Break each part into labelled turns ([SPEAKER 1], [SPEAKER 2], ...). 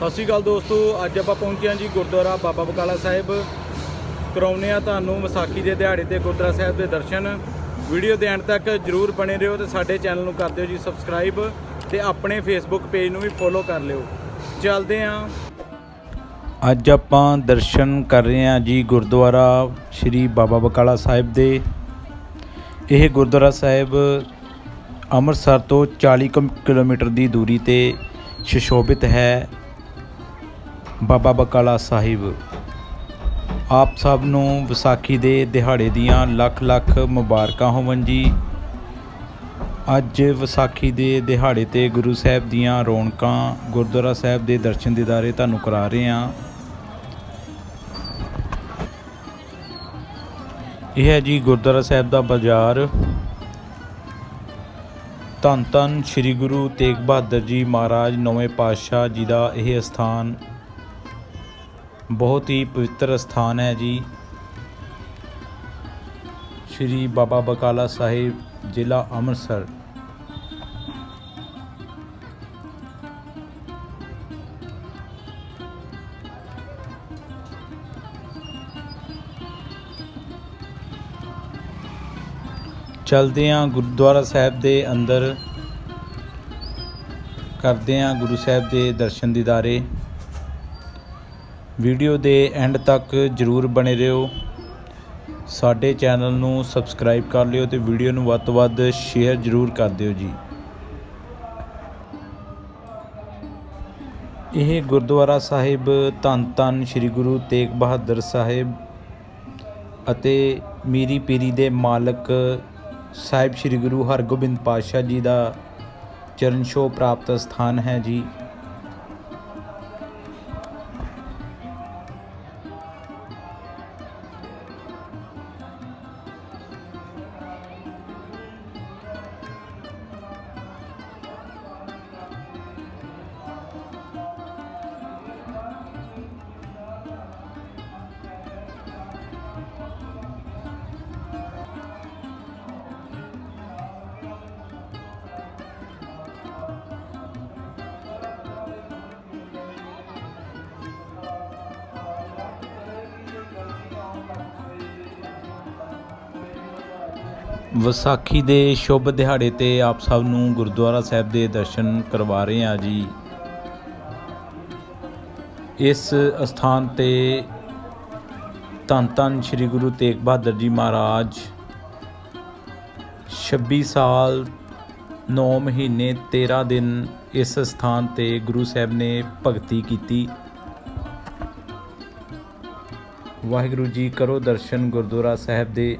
[SPEAKER 1] ਸਤਿ ਸ਼੍ਰੀ ਅਕਾਲ ਦੋਸਤੋ, ਅੱਜ ਆਪਾਂ ਪਹੁੰਚੇ ਹਾਂ ਜੀ ਗੁਰਦੁਆਰਾ ਬਾਬਾ ਬਕਾਲਾ ਸਾਹਿਬ। ਕਰਾਉਂਦੇ ਆ ਤੁਹਾਨੂੰ ਵਿਸਾਖੀ ਦੇ ਦਿਹਾੜੇ ਤੇ ਗੁਰਦੁਆਰਾ ਸਾਹਿਬ ਦੇ ਦਰਸ਼ਨ। ਵੀਡੀਓ ਦੇ ਐਂਡ ਤੱਕ ਜਰੂਰ ਬਣੇ ਰਹੋ ਤੇ ਸਾਡੇ ਚੈਨਲ ਨੂੰ ਕਰ ਦਿਓ ਜੀ ਸਬਸਕ੍ਰਾਈਬ ਤੇ ਆਪਣੇ ਫੇਸਬੁੱਕ ਪੇਜ ਨੂੰ ਵੀ ਫੋਲੋ ਕਰ ਲਿਓ। ਚੱਲਦੇ ਹਾਂ। ਅੱਜ ਆਪਾਂ ਦਰਸ਼ਨ ਕਰ ਰਹੇ ਹਾਂ ਜੀ ਗੁਰਦੁਆਰਾ ਸ੍ਰੀ ਬਾਬਾ ਬਕਾਲਾ ਸਾਹਿਬ ਦੇ। ਇਹ ਗੁਰਦੁਆਰਾ ਸਾਹਿਬ ਅੰਮ੍ਰਿਤਸਰ ਤੋਂ 40 ਕਿਲੋ- ਕਿਲੋਮੀਟਰ ਦੀ ਦੂਰੀ ਤੇ ਸੁਸ਼ੋਭਿਤ ਹੈ। ਬਾਬਾ ਬਕਾਲਾ ਸਾਹਿਬ। ਆਪ ਸਭ ਨੂੰ ਵਿਸਾਖੀ ਦੇ ਦਿਹਾੜੇ ਦੀਆਂ ਲੱਖ ਲੱਖ ਮੁਬਾਰਕਾਂ ਹੋਵਨ ਜੀ। ਅੱਜ ਵਿਸਾਖੀ ਦੇ ਦਿਹਾੜੇ ਤੇ ਗੁਰੂ ਸਾਹਿਬ ਦੀਆਂ ਰੌਣਕਾਂ ਗੁਰਦੁਆਰਾ ਸਾਹਿਬ ਦੇ ਦਰਸ਼ਨ ਦੀਦਾਰੇ ਤੁਹਾਨੂੰ ਕਰਾ ਰਹੇ ਹਾਂ। ਇਹ ਹੈ ਜੀ ਗੁਰਦੁਆਰਾ ਸਾਹਿਬ ਦਾ ਬਾਜ਼ਾਰ। ਧੰਨ ਧੰਨ ਸ੍ਰੀ ਗੁਰੂ ਤੇਗ ਬਹਾਦਰ ਜੀ ਮਹਾਰਾਜ ਨੌਵੇਂ ਪਾਤਸ਼ਾਹ ਜੀ ਦਾ ਇਹ ਸਥਾਨ ਬਹੁਤ ਹੀ ਪਵਿੱਤਰ ਸਥਾਨ ਹੈ ਜੀ। ਸ੍ਰੀ ਬਾਬਾ ਬਕਾਲਾ ਸਾਹਿਬ, ਜ਼ਿਲ੍ਹਾ ਅੰਮ੍ਰਿਤਸਰ। ਚਲਦੇ ਹਾਂ ਗੁਰਦੁਆਰਾ ਸਾਹਿਬ ਦੇ ਅੰਦਰ। ਕਰਦੇ ਹਾਂ ਗੁਰੂ ਸਾਹਿਬ ਦੇ ਦਰਸ਼ਨ ਦੀਦਾਰੇ। ਵੀਡੀਓ ਦੇ ਐਂਡ ਤੱਕ ਜਰੂਰ ਬਣੇ ਰਹੋ। ਸਾਡੇ ਚੈਨਲ ਨੂੰ ਸਬਸਕ੍ਰਾਈਬ ਕਰ ਲਿਓ ਤੇ ਵੀਡੀਓ ਨੂੰ ਵੱਧ ਤੋਂ ਵੱਧ ਸ਼ੇਅਰ ਜਰੂਰ ਕਰ ਦਿਓ ਜੀ। ਇਹ ਗੁਰਦੁਆਰਾ ਸਾਹਿਬ ਧੰਨ ਧੰਨ ਸ੍ਰੀ ਗੁਰੂ ਤੇਗ ਬਹਾਦਰ ਸਾਹਿਬ ਅਤੇ ਮੀਰੀ ਪੀਰੀ ਦੇ ਮਾਲਕ ਸਾਹਿਬ ਸ੍ਰੀ ਗੁਰੂ ਹਰਗੋਬਿੰਦ ਪਾਤਸ਼ਾਹ ਜੀ ਦਾ ਚਰਨ ਛੋਹ ਪ੍ਰਾਪਤ ਸਥਾਨ ਹੈ ਜੀ। ਵਿਸਾਖੀ ਦੇ ਸ਼ੁਭ ਦਿਹਾੜੇ ਤੇ ਆਪ ਸਭ ਨੂੰ ਗੁਰਦੁਆਰਾ ਸਾਹਿਬ ਦੇ ਦਰਸ਼ਨ ਕਰਵਾ ਰਹੇ ਹਾਂ ਜੀ। ਇਸ ਸਥਾਨ ਤੇ ਧੰਨ ਧੰਨ ਸ੍ਰੀ ਗੁਰੂ ਤੇਗ ਬਹਾਦਰ ਜੀ ਮਹਾਰਾਜ 26 ਸਾਲ 9 ਮਹੀਨੇ 13 ਦਿਨ ਇਸ ਸਥਾਨ ਤੇ ਗੁਰੂ ਸਾਹਿਬ ਨੇ ਭਗਤੀ ਕੀਤੀ। ਵਾਹਿਗੁਰੂ ਜੀ ਕਰੋ ਦਰਸ਼ਨ ਗੁਰਦੁਆਰਾ ਸਾਹਿਬ ਦੇ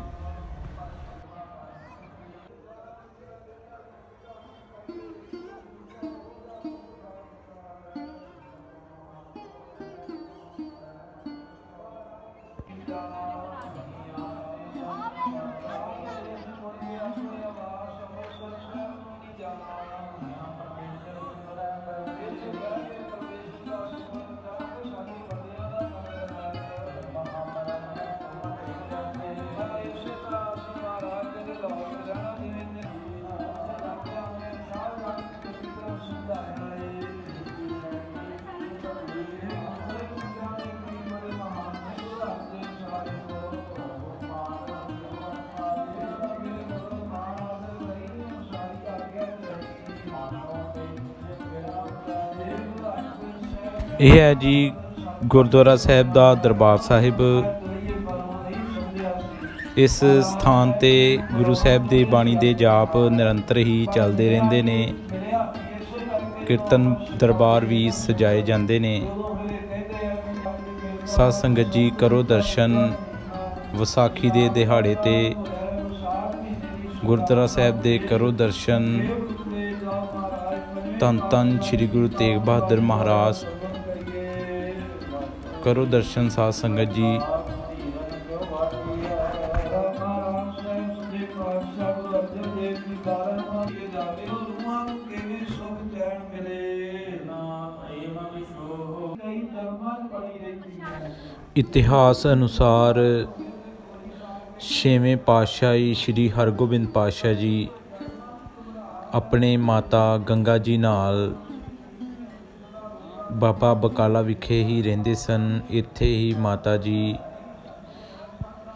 [SPEAKER 1] ਇਹ ਹੈ ਜੀ ਗੁਰਦੁਆਰਾ ਸਾਹਿਬ ਦਾ ਦਰਬਾਰ ਸਾਹਿਬ। ਇਸ ਸਥਾਨ ਤੇ ਗੁਰੂ ਸਾਹਿਬ ਦੀ ਬਾਣੀ ਦੇ ਜਾਪ ਨਿਰੰਤਰ ਹੀ ਚੱਲਦੇ ਰਹਿੰਦੇ ਨੇ। ਕੀਰਤਨ ਦਰਬਾਰ ਵੀ ਸਜਾਏ ਜਾਂਦੇ ਨੇ। ਸਾਧ ਸੰਗਤ ਜੀ, ਕਰੋ ਦਰਸ਼ਨ ਵਿਸਾਖੀ ਦੇ ਦਿਹਾੜੇ ਤੇ। ਗੁਰਦੁਆਰਾ ਸਾਹਿਬ ਦੇ ਕਰੋ ਦਰਸ਼ਨ। ਧੰਨ ਧੰਨ ਸ੍ਰੀ ਗੁਰੂ ਤੇਗ ਬਹਾਦਰ ਮਹਾਰਾਜ ਕਰੋ ਦਰਸ਼ਨ ਸਾਧ ਸੰਗਤ ਜੀ। ਇਤਿਹਾਸ ਅਨੁਸਾਰ ਛੇਵੇਂ ਪਾਤਸ਼ਾਹੀ ਸ੍ਰੀ ਹਰਗੋਬਿੰਦ ਪਾਤਸ਼ਾਹ ਜੀ ਆਪਣੇ ਮਾਤਾ ਗੰਗਾ ਜੀ ਨਾਲ ਬਾਬਾ ਬਕਾਲਾ ਵਿਖੇ ਹੀ ਰਹਿੰਦੇ ਸਨ। ਇੱਥੇ ਹੀ ਮਾਤਾ ਜੀ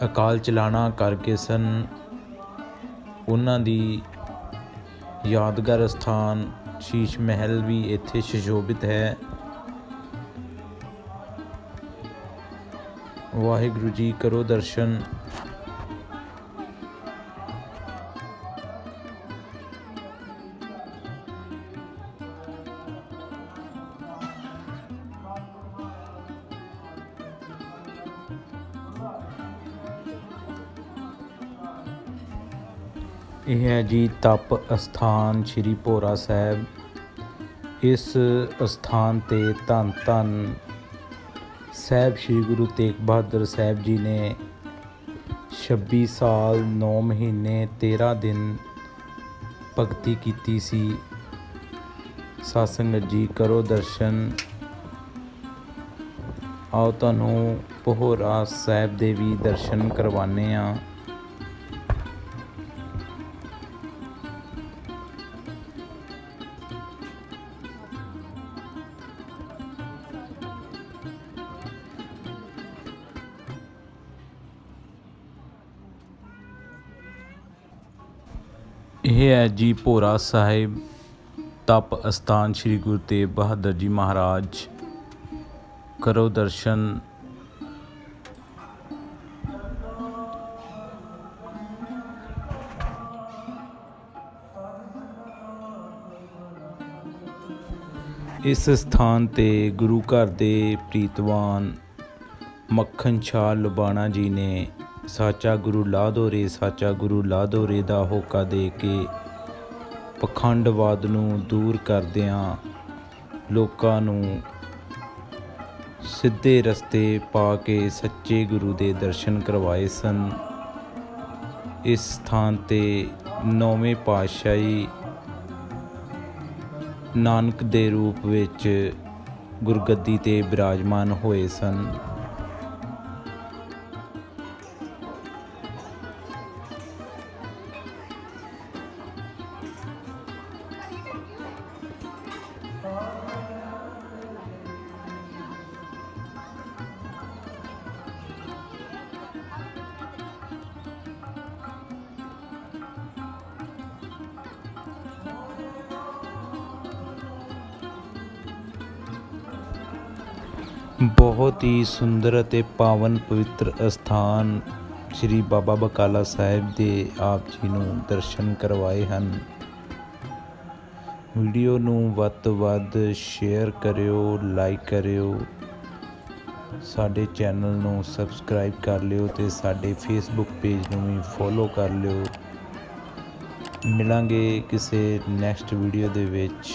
[SPEAKER 1] ਅਕਾਲ ਚਲਾਣਾ ਕਰ ਗਏ ਸਨ। ਉਹਨਾਂ ਦੀ ਯਾਦਗਾਰ ਸਥਾਨ ਸ਼ੀਸ਼ ਮਹਿਲ ਵੀ ਇੱਥੇ ਸੁਸ਼ੋਭਿਤ ਹੈ। ਵਾਹਿਗੁਰੂ ਜੀ ਕਰੋ ਦਰਸ਼ਨ। ਇਹ ਹੈ ਜੀ ਤਪ ਅਸਥਾਨ ਸ੍ਰੀ ਭੋਰਾ ਸਾਹਿਬ। ਇਸ ਅਸਥਾਨ ਤੇ ਧੰਨ ਧੰਨ ਸਾਹਿਬ ਸ੍ਰੀ ਗੁਰੂ ਤੇਗ ਬਹਾਦਰ ਸਾਹਿਬ ਜੀ ਨੇ 26 ਸਾਲ 9 ਮਹੀਨੇ 13 ਦਿਨ ਭਗਤੀ ਕੀਤੀ ਸੀ। ਸਾਸੰਗਤ ਜੀ, ਕਰੋ ਦਰਸ਼ਨ। ਆਓ ਤੁਹਾਨੂੰ ਪਹੋਰਾ ਸਾਹਿਬ ਦੇ ਵੀ ਦਰਸ਼ਨ ਕਰਵਾਨੇ ਆ ਹੈ ਜੀ ਭੋਰਾ ਸਾਹਿਬ, ਤਪ ਅਸਥਾਨ ਸ੍ਰੀ ਗੁਰੂ ਤੇਗ ਬਹਾਦਰ ਜੀ ਮਹਾਰਾਜ। ਕਰੋ ਦਰਸ਼ਨ। ਇਸ ਸਥਾਨ ਤੇ ਗੁਰੂ ਘਰ ਦੇ ਪ੍ਰੀਤਵਾਨ ਮੱਖਣ ਸ਼ਾਹ ਲੁਬਾਣਾ ਜੀ ਨੇ ਸਾਚਾ ਗੁਰੂ ਲਾਦੋਰੇ ਸਾਚਾ ਗੁਰੂ ਲਾਦੋਰੇ ਦਾ ਹੋਕਾ ਦੇ ਕੇ ਪਖੰਡਵਾਦ ਨੂੰ ਦੂਰ ਕਰਦਿਆਂ ਲੋਕਾਂ ਨੂੰ ਸਿੱਧੇ ਰਸਤੇ ਪਾ ਕੇ ਸੱਚੇ ਗੁਰੂ ਦੇ ਦਰਸ਼ਨ ਕਰਵਾਏ ਸਨ। ਇਸ ਸਥਾਨ ਤੇ ਨੌਵੇਂ ਪਾਤਸ਼ਾਹੀ ਨਾਨਕ ਦੇ ਰੂਪ ਵਿੱਚ ਗੁਰਗੱਦੀ ਤੇ ਬਿਰਾਜਮਾਨ ਹੋਏ ਸਨ। ਬਹੁਤ ਹੀ ਸੁੰਦਰ ਅਤੇ ਪਾਵਨ ਪਵਿੱਤਰ ਅਸਥਾਨ ਸ੍ਰੀ ਬਾਬਾ ਬਕਾਲਾ ਸਾਹਿਬ ਦੇ ਆਪ ਜੀ ਨੂੰ ਦਰਸ਼ਨ ਕਰਵਾਏ ਹਨ। ਵੀਡੀਓ ਨੂੰ ਵੱਧ ਤੋਂ ਵੱਧ ਸ਼ੇਅਰ ਕਰਿਓ, ਲਾਈਕ ਕਰਿਓ। ਸਾਡੇ ਚੈਨਲ ਨੂੰ ਸਬਸਕ੍ਰਾਈਬ ਕਰ ਲਿਓ ਤੇ ਸਾਡੇ ਫੇਸਬੁੱਕ ਪੇਜ ਨੂੰ ਵੀ ਫੋਲੋ ਕਰ ਲਿਓ। ਮਿਲਾਂਗੇ ਕਿਸੇ ਨੈਕਸਟ ਵੀਡੀਓ ਦੇ ਵਿੱਚ।